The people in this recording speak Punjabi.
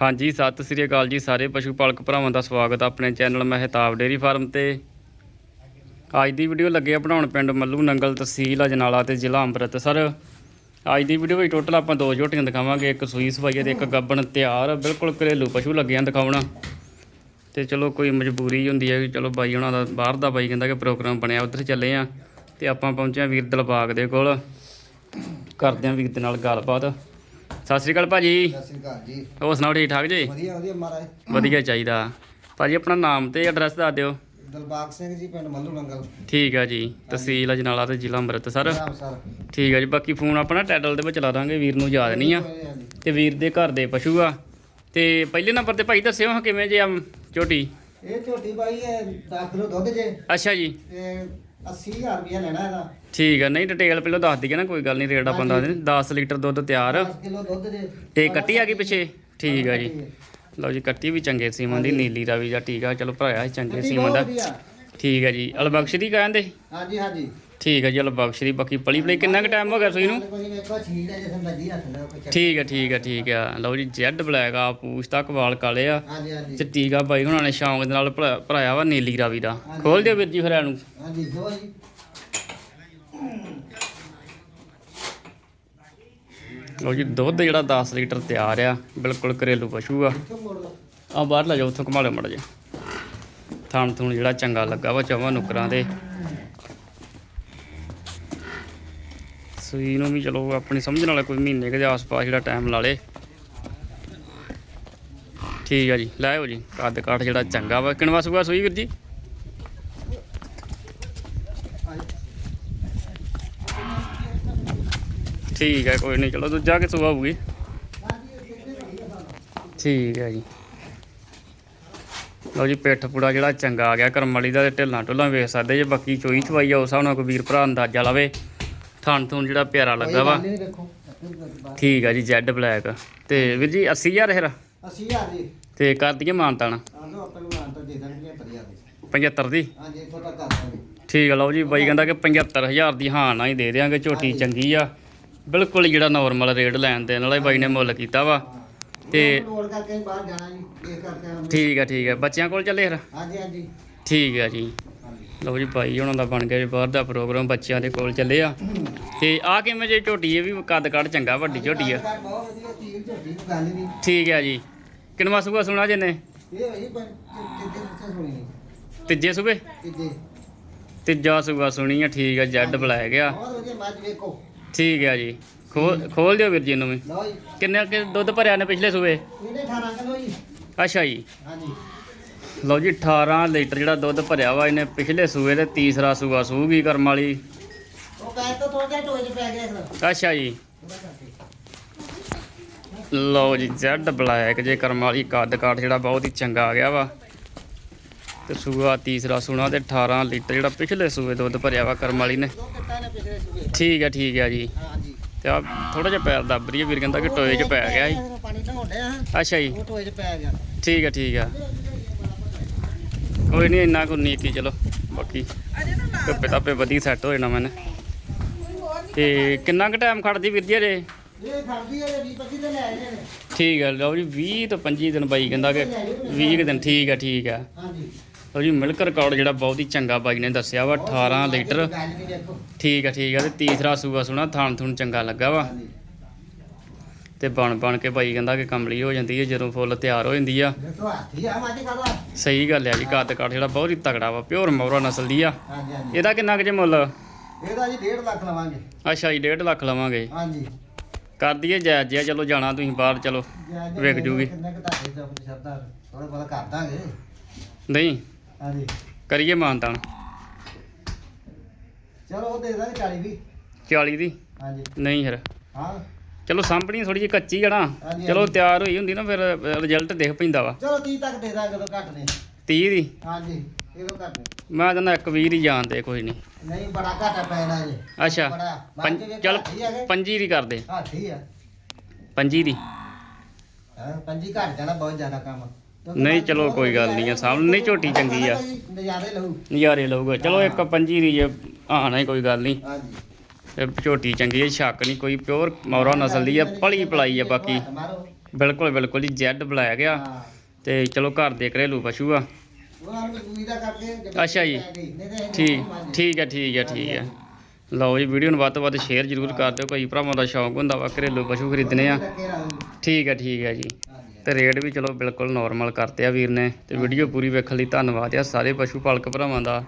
ਹਾਂਜੀ, ਸਤਿ ਸ੍ਰੀ ਅਕਾਲ ਜੀ ਸਾਰੇ ਪਸ਼ੂ ਪਾਲਕ ਭਰਾਵਾਂ ਦਾ ਸਵਾਗਤ ਹੈ ਆਪਣੇ ਚੈਨਲ ਮਹਿਤਾਬ ਡੇਰੀ ਫਾਰਮ ਤੇ। ਅੱਜ ਦੀ ਵੀਡੀਓ ਲੱਗੇ ਬਣਾਉਣ ਪਿੰਡ ਮੱਲੂ ਨੰਗਲ ਤਹਿਸੀਲ ਅਜਨਾਲਾ ਤੇ ਜ਼ਿਲ੍ਹਾ ਅੰਮ੍ਰਿਤਸਰ। ਅੱਜ ਦੀ ਵੀਡੀਓ ਵਿੱਚ ਟੋਟਲ ਆਪਾਂ ਦੋ ਝੋਟੀਆਂ ਦਿਖਾਵਾਂਗੇ, ਇੱਕ ਸੂਈ ਸਵਾਈ ਤੇ ਇੱਕ ਗੱਬਣ ਤਿਆਰ। ਬਿਲਕੁਲ ਘਰੇਲੂ ਪਸ਼ੂ ਲੱਗੇ ਆ ਦਿਖਾਉਣਾ। ਤੇ ਚਲੋ ਕੋਈ ਮਜਬੂਰੀ ਹੁੰਦੀ ਹੈ ਕਿ ਚਲੋ ਬਾਈ ਉਹਨਾਂ ਦਾ, ਬਾਹਰ ਦਾ ਬਾਈ ਕਹਿੰਦਾ ਕਿ ਪ੍ਰੋਗਰਾਮ ਬਣਿਆ, ਉੱਧਰ ਚੱਲੇ ਆ। ਤੇ ਆਪਾਂ ਪਹੁੰਚੇ ਆ ਵੀਰ ਦਿਲਬਾਗ ਦੇ ਕੋਲ। ਕਰਦੇ ਆ ਵੀਰ ਦੇ ਨਾਲ ਗੱਲਬਾਤ। ਸਤਿ ਸ੍ਰੀ ਅਕਾਲ ਭਾਜੀ। ਸਤਿ ਸ੍ਰੀ ਅਕਾਲ ਜੀ। ਹੋਰ ਸੁਣਾਓ ਠੀਕ ਠਾਕ ਜੀ? ਵਧੀਆ ਵਧੀਆ ਮਹਾਰਾਜ। ਵਧੀਆ ਚਾਹੀਦਾ। ਭਾਜੀ ਆਪਣਾ ਨਾਮ ਤੇ ਐਡਰੈਸ ਦੱਸ ਦਿਓ। ਦਲਬਾਗ ਸਿੰਘ ਜੀ ਪਿੰਡ ਮੱਲੂ ਨੰਗਲ ਠੀਕ ਆ ਜੀ। ਤਹਿਸੀਲ ਅਜਨਾਲਾ ਤੇ ਜ਼ਿਲ੍ਹਾ ਅੰਮ੍ਰਿਤਸਰ। ਸਰ। ਠੀਕ ਆ ਜੀ ਬਾਕੀ ਫੋਨ ਆਪਣਾ ਟਾਈਟਲ ਦੇ ਵਿੱਚ ਲਾ ਦਾਂਗੇ ਵੀਰ ਨੂੰ ਯਾਦ ਨਹੀਂ ਆ। ਤੇ ਵੀਰ ਦੇ ਘਰ ਦੇ ਪਸ਼ੂ ਆ। ਤੇ ਪਹਿਲੇ ਨੰਬਰ ਤੇ ਭਾਈ ਦੱਸਿਓ ਹਾਂ ਕਿਵੇਂ ਜੇ ਆ ਝੋਟੀ? ਇਹ ਝੋਟੀ ਬਾਈ ਹੈ 10 ਕਿਲੋ ਦੁੱਧ ਜੇ। ਅੱਛਾ ਜੀ। ਤੇ 80000 ਰੁਪਇਆ ਲੈਣਾ ਇਹਦਾ। ਠੀਕ ਆ ਨਹੀਂ ਡਿਟੇਲ ਪਹਿਲਾਂ ਦੱਸ ਦਈਏ ਨਾ ਕੋਈ ਗੱਲ ਨਹੀਂ ਰੇਟ ਆਪਾਂ ਦੱਸ ਦੇ 10 ਲੀਟਰ ਦੁੱਧ ਤਿਆਰ। 10 ਕਿਲੋ ਦੁੱਧ ਜੇ ਤੇ ਕੱਟੀ ਆ ਗਈ ਪਿੱਛੇ? ਠੀਕ ਆ ਜੀ। ਲਓ ਜੀ ਕੱਟੀ ਵੀ ਚੰਗੇ ਸੀਮਨ ਦੀ ਨੀਲੀ ਦਾ ਵੀ ਜਾਂ ਠੀਕ ਆ। ਚਲੋ ਭਰਾਇਆ ਚੰਗੇ ਸੀਮਨ ਦਾ। ਠੀਕ ਆ ਜੀ। ਅਲਬਖਸ਼ ਦੀ ਕਹਿੰਦੇ? ਹਾਂਜੀ ਹਾਂਜੀ। ਠੀਕ ਆ ਜੀ ਅਲਬਖਸ਼ ਦੀ ਬਾਕੀ ਪਲੀ ਪਲੀ ਕਿੰਨਾ ਕੁ ਟਾਈਮ ਹੋ ਗਿਆ ਸੂਈ ਨੂੰ? ਛੀੜ ਹੈ ਠੀਕ ਆ ਠੀਕ ਠੀਕ ਆ ਲਓ ਜੀ ਜੈਡ ਬਲੈਕ ਆ ਪੂਛ ਤੱਕ ਵਾਲ ਕਾਲੇ ਆ। ਤੇ ਟੀਕਾ ਬਾਈ ਹੁਣਾਂ ਨੇ ਸ਼ੌਂਕ ਦੇ ਨਾਲ ਭਰਾ- ਭਰਾਇਆ ਵਾ ਨੀਲੀ ਰਾਵੀ ਦਾ। ਖੋਲ ਦਿਓ ਵੀਰ ਜੀ ਫਿਰ ਇਹਨੂੰ। ਹਾਂਜੀ ਦੋ ਜੀ ਲਓ ਜੀ ਦੁੱਧ ਜਿਹੜਾ 10 ਲੀਟਰ ਤਿਆਰ ਆ ਬਿਲਕੁਲ ਘਰੇਲੂ ਪਸ਼ੂ ਆ। ਆ ਬਾਹਰ ਲੈ ਜਾਓ ਉੱਥੋਂ ਘੁਮਾ ਲਿਓ ਮੜ ਜਾ ਥਾਣ ਥੂਣ ਜਿਹੜਾ ਚੰਗਾ ਲੱਗਾ ਵਾ ਚਵਾਂ ਨੁਕਰਾਂ ਦੇ ਸੂਈ ਨੂੰ ਵੀ ਚਲੋ ਆਪਣੀ ਸਮਝਣ ਵਾਲਾ ਕੋਈ ਮਹੀਨੇ ਕੁ ਦੇ ਆਸ-ਪਾਸ ਜਿਹੜਾ ਟਾਈਮ ਲਾ ਲੇ। ਠੀਕ ਆ ਜੀ, ਲੈ ਜੀ, ਕੱਦ ਕਾਠ ਜਿਹੜਾ ਚੰਗਾ ਵਾ। ਕਿਣਵਾ ਸੂਆ ਸੂਈ ਵੀਰ ਜੀ? ਠੀਕ ਹੈ ਕੋਈ ਨਹੀਂ, ਚਲੋ ਦੂਜਾ ਕਿ ਸੂਆ ਹੋਊਗੀ ਠੀਕ ਹੈ ਜੀ। ਲਓ ਜੀ, ਪਿੱਠ ਪੂੜਾ ਜਿਹੜਾ ਚੰਗਾ ਆ ਗਿਆ, ਕਰਮ ਵਾਲੀ ਦਾ ਢਿੱਲਾਂ ਢੁੱਲਾਂ ਵੇਖ ਸਕਦੇ ਜੇ, ਬਾਕੀ ਚੋਈ ਚਵਾਈ ਆ, ਉਸ ਹਿਸਾਬ ਨਾਲ ਕੋਈ ਵੀਰ ਭਰਾ ਅੰਦਾਜ਼ਾ ਲਾਵੇ। ਥਣ ਥੂਣ ਜਿਹੜਾ ਪਿਆਰਾ ਲੱਗਾ ਵਾ। ਠੀਕ ਆ ਜੀ ਜੈਡ ਬਲੈਕ ਤੇ ਵੀਰ ਜੀ 80000 ਫਿਰ? 80000 ਜੀ। ਤੇ ਕਰ ਦਈਏ ਮਾਨਤਾਨ ਆਪਾਂ ਨੂੰ ਦੇ ਦੇਣਗੇ 70000 ਦੀ। 75 ਦੀ? ਹਾਂਜੀ ਇੱਥੋਂ ਤੱਕ ਕਰ ਦਾਂਗੇ। ਠੀਕ ਆ ਲਓ ਜੀ ਬਾਈ ਕਹਿੰਦਾ ਕਿ 75000 ਦੀ ਹਾਂ ਨਾ ਹੀ ਦੇ ਦਿਆਂਗੇ ਝੋਟੀ ਚੰਗੀ ਆ। ਬਿਲਕੁਲ ਜਿਹੜਾ ਨਾਰਮਲ ਰੇਟ ਲੈਣ ਦੇਣ ਵਾਲਾ ਬਾਈ ਨੇ ਮੁੱਲ ਕੀਤਾ ਵਾ। ਤੇ। ਠੀਕ ਆ ਠੀਕ ਆ। ਬੱਚਿਆਂ ਕੋਲ ਚੱਲੇ ਫਿਰ? ਹਾਂਜੀ ਹਾਂਜੀ। ਠੀਕ ਆ ਜੀ। ਲਓ ਜੀ ਭਾਈ ਉਹਨਾਂ ਦਾ ਬਣ ਗਿਆ ਜੀ ਬਾਹਰ ਦਾ ਪ੍ਰੋਗਰਾਮ ਬੱਚਿਆਂ ਦੇ ਕੋਲ ਚੱਲੇ ਆ। ਤੇ ਆ ਕਿਵੇਂ ਜੇ ਝੋਟੀ ਇਹ ਵੀ ਕੱਦ ਕੱਢ ਚੰਗਾ ਵੱਡੀ ਝੋਟੀ ਆ। ਘਰ ਬਹੁਤ ਵਧੀਆ ਚੀਜ਼ ਝੋਟੀ ਨੂੰ ਗੱਲ ਨਹੀਂ ਠੀਕ ਆ ਜੀ। ਕਿੰਨਵਾ ਸੂਆ ਸੁਣਾ ਜਨੇ? ਇਹ ਹੋਈ ਪਰ ਕਿੱਥੇ ਕਿੱਥੇ ਸੁਣੀ ਨਹੀਂ ਤੀਜੇ ਸੂਬੇ? ਕਿੱਥੇ ਤੀਜਾ ਸੂਆ ਸੁਣੀ ਆ ਠੀਕ ਆ ਜੈਡ ਬੁਲਾਇਆ ਗਿਆ ਬਹੁਤ ਵਧੀਆ ਮੱਝ ਵੇਖੋ ਠੀਕ ਆ ਜੀ। ਖੋਲ ਖੋਲ ਦਿਓ ਵੀਰ ਜੀ ਇਹਨੂੰ ਵੀ। ਲਓ ਜੀ। ਕਿੰਨੇ ਕਿ ਦੁੱਧ ਭਰਿਆ ਨੇ ਪਿਛਲੇ ਸੂਬੇ? ਇਹਨੇ 18 ਕਿਲੋ ਜੀ। ਅੱਛਾ ਜੀ। ਹਾਂਜੀ। ਲਓ ਜੀ 18 ਲੀਟਰ ਜਿਹੜਾ ਦੁੱਧ ਭਰਿਆ ਵਾ ਇਹਨੇ ਪਿਛਲੇ ਸੂਏ ਤੇ ਤੀਸਰਾ ਸੂਆ ਸੂਗੀ ਕਰਮ ਵਾਲੀ। ਉਹ ਕਹਿ ਤਾਂ ਥੋੜਾ ਜਿਹਾ ਟੋਏ 'ਚ ਪੈ ਗਿਆ ਇਸ ਅੱਛਾ ਜੀ। ਲਓ ਜੀ ਜੈਡ ਬਲੈਕ ਜੇ ਕਰਮ ਵਾਲੀ ਕੱਦ ਕਾਠ ਜਿਹੜਾ ਬਹੁਤ ਹੀ ਚੰਗਾ ਆ ਗਿਆ ਵਾ। ਤੇ ਸੂਆ ਤੀਸਰਾ ਸੂਣਾ ਤੇ 18 ਲੀਟਰ ਜਿਹੜਾ ਪਿਛਲੇ ਸੂਏ ਦੁੱਧ ਭਰਿਆ ਵਾ ਕਰਮ ਵਾਲੀ ਨੇ। ਠੀਕ ਆ ਠੀਕ ਆ ਜੀ। ਤੇ ਆ ਥੋੜਾ ਜਿਹਾ ਪੈਰ ਦੱਬ ਰਹੀ ਹੈ ਵੀਰ ਕਹਿੰਦਾ ਕਿ ਟੋਏ 'ਚ ਪੈ ਗਿਆ ਡਿਆ। ਅੱਛਾ ਜੀ। ਉਹ ਟੋਏ 'ਚ ਪੈ ਗਿਆ। ਠੀਕ ਆ ਠੀਕ ਆ। ਕੋਈ ਨਹੀਂ ਇੰਨਾ ਕੋ ਨੀਤੀ ਚਲੋ ਬਾਕੀ ਧੁੱਪੇ ਤਾਪੇ ਵਧੀ ਸੈੱਟ ਹੋ ਜਾਣਾ ਮੈਨੇ। ਤੇ ਕਿੰਨਾ ਕੁ ਟਾਈਮ ਖੜਦੀ ਵੀਰ ਜੀ ਅਜੇ ਇਹ ਖੜਦੀ ਹੈ 20 25 ਤੇ ਲੈ ਆਏ ਨੇ। ਠੀਕ ਆ ਲਓ ਜੀ 20 ਤੋਂ 25 ਦਿਨ ਬਾਈ ਕਹਿੰਦਾ ਕਿ 20 ਕੁ ਦਿਨ ਠੀਕ ਆ ਠੀਕ ਆ। ਹਾਂਜੀ। ਲਓ ਜੀ ਮਿਲਕ ਰਿਕਾਰਡ ਜਿਹੜਾ ਬਹੁਤ ਹੀ ਚੰਗਾ ਬਾਈ ਨੇ ਦੱਸਿਆ ਵਾ 18 ਲੀਟਰ। ਠੀਕ ਆ ਠੀਕ ਆ ਤੇ ਤੀਸਰਾ ਸੂਆ ਸੁਣਾ ਥਾਣ ਥੂਣ ਚੰਗਾ ਲੱਗਾ ਵਾ। ਤੇ ਬਣ ਬਣ ਕੇ ਬਾਈ ਕਹਿੰਦਾ ਕਿ ਕਮਲੀ ਹੋ ਜਾਂਦੀ ਹੈ ਜਦੋਂ ਫੁੱਲ ਤਿਆਰ ਹੋ ਜਾਂਦੀ ਆ। ਸਹੀ ਗੱਲ ਹੈ ਜੀ ਕੱਦ ਕਾਠ ਜਿਹੜਾ ਬਹੁਤ ਹੀ ਤਗੜਾ ਵਾ ਪਿਓਰ ਮੌਰਾ ਨਸਲ ਦੀ ਆ। ਇਹਦਾ ਕਿੰਨਾ ਕੁ ਜੇ ਮੁੱਲ? ਇਹਦਾ ਜੀ 1.5 ਲੱਖ ਲਵਾਂਗੇ। ਅੱਛਾ ਜੀ 1.5 ਲੱਖ ਲਵਾਂਗੇ। ਹਾਂਜੀ। ਕਰ ਦਈਏ ਜਾਇਜ਼ ਜਿਹਾ ਚਲੋ ਜਾਣਾ ਤੁਸੀਂ ਬਾਹਰ ਚਲੋ ਵਿਕ ਜੂਗੀ। ਥੋੜਾ ਬਹੁਤਾ ਕਰ ਦਾਂਗੇ। ਨਹੀਂ ਹਾਂਜੀ। ਕਰੀਏ ਮਾਨਤਾਨ। ਚਲੋ ਉਹ ਦੇ ਦਾਂਗੇ 40 ਵੀ 40 ਦੀ? ਹਾਂਜੀ। ਨਹੀਂ ਫਿਰ। ਹਾਂ। ਚਲੋ ਸਾਂਭਣੀ ਥੋੜੀ ਜਿਹੀ ਕੱਚੀ ਆ ਨਾ। ਹਾਂਜੀ, ਚਲੋ ਹਾਂਜੀ। ਤਿਆਰ ਹੋਈ ਹੁੰਦੀ ਨਾ ਫਿਰ ਰਿਜ਼ਲਟ ਦਿਖ ਪੈਂਦਾ ਵਾ। ਚਲੋ 30 ਤੱਕ ਦੇ ਦਾਂਗੇ ਜਦੋਂ ਘੱਟ ਨੇ। 30 ਦੀ? ਹਾਂਜੀ ਘੱਟ ਨੇ। ਮੈਂ ਕਹਿੰਦਾ ਇੱਕ 20 ਦੀ ਜਾਣ ਦੇ ਕੋਈ ਨਹੀਂ। ਨਹੀਂ ਬੜਾ ਘਾਟਾ ਪੈਣਾ ਜੀ। ਅੱਛਾ ਬੜਾ ਪੰਜ ਬਾਕੀ ਚਲ ਹੈਗੇ ਪੰਜੀ ਦੀ ਕਰਦੇ ਹਾਥੀ ਆ। ਪੰਜੀ ਦੀ। ਹਾਂ ਪੰਜੀ ਘੱਟ ਜਾਣਾ ਬਹੁਤ ਜ਼ਿਆਦਾ ਕੰਮ। ਕਿਉਂਕਿ ਨਹੀਂ, ਬਾਕੀ ਚਲੋ ਬਹੁਤ ਕੋਈ ਗੱਲ ਨਹੀਂ ਆ, ਹੈ। ਸਾਹਮਣੇ ਨਹੀਂ ਝੋਟੀ ਚੰਗੀ ਆ। ਨਜ਼ਾਰੇ ਲਊ। ਨਜ਼ਾਰੇ ਲਊਗਾ। ਚਲੋ ਇੱਕ ਪੰਜੀ ਦੀ ਜੇ ਆਣਾ ਹੀ ਕੋਈ ਗੱਲ ਨਹੀਂ। ਹਾਂਜੀ। ਤੇ ਝੋਟੀ ਚੰਗੀ ਹੈ ਸ਼ੱਕ ਨਹੀਂ ਕੋਈ ਪਿਓਰ ਮੌਰਾ ਨਸਲ ਦੀ ਆ ਪਲੀ ਪਲਾਈ ਆ ਬਾਕੀ। ਬਿਲਕੁਲ ਬਿਲਕੁਲ ਜੀ ਜੈਡ ਬਲੈਕ ਆ ਹਾਂ। ਤੇ ਚਲੋ ਘਰ ਦੇ ਘਰੇਲੂ ਪਸ਼ੂ ਆ। ਅੱਛਾ ਜੀ। ਠੀਕ। ਠੀਕ ਹੈ ਠੀਕ ਹੈ ਠੀਕ ਹੈ ਲਓ ਜੀ ਵੀਡੀਓ ਨੂੰ ਵੱਧ ਤੋਂ ਵੱਧ ਸ਼ੇਅਰ ਜ਼ਰੂਰ ਕਰ ਦਿਓ। ਕਈ ਭਰਾਵਾਂ ਦਾ ਸ਼ੌਂਕ ਹੁੰਦਾ ਵਾ ਘਰੇਲੂ ਪਸ਼ੂ ਖਰੀਦਣੇ ਆ। ਹੀ। ਠੀਕ ਹੈ ਠੀਕ ਹੈ ਜੀ। ਤੇ ਰੇਟ ਵੀ ਚਲੋ ਬਿਲਕੁਲ ਨਾਰਮਲ ਕਰਤੇ ਆ ਵੀਰ ਨੇ। ਤੇ ਵੀਡੀਓ ਪੂਰੀ ਵੇਖਣ ਲਈ ਧੰਨਵਾਦ ਆ ਸਾਰੇ ਪਸ਼ੂ ਪਾਲਕ ਭਰਾਵਾਂ ਦਾ।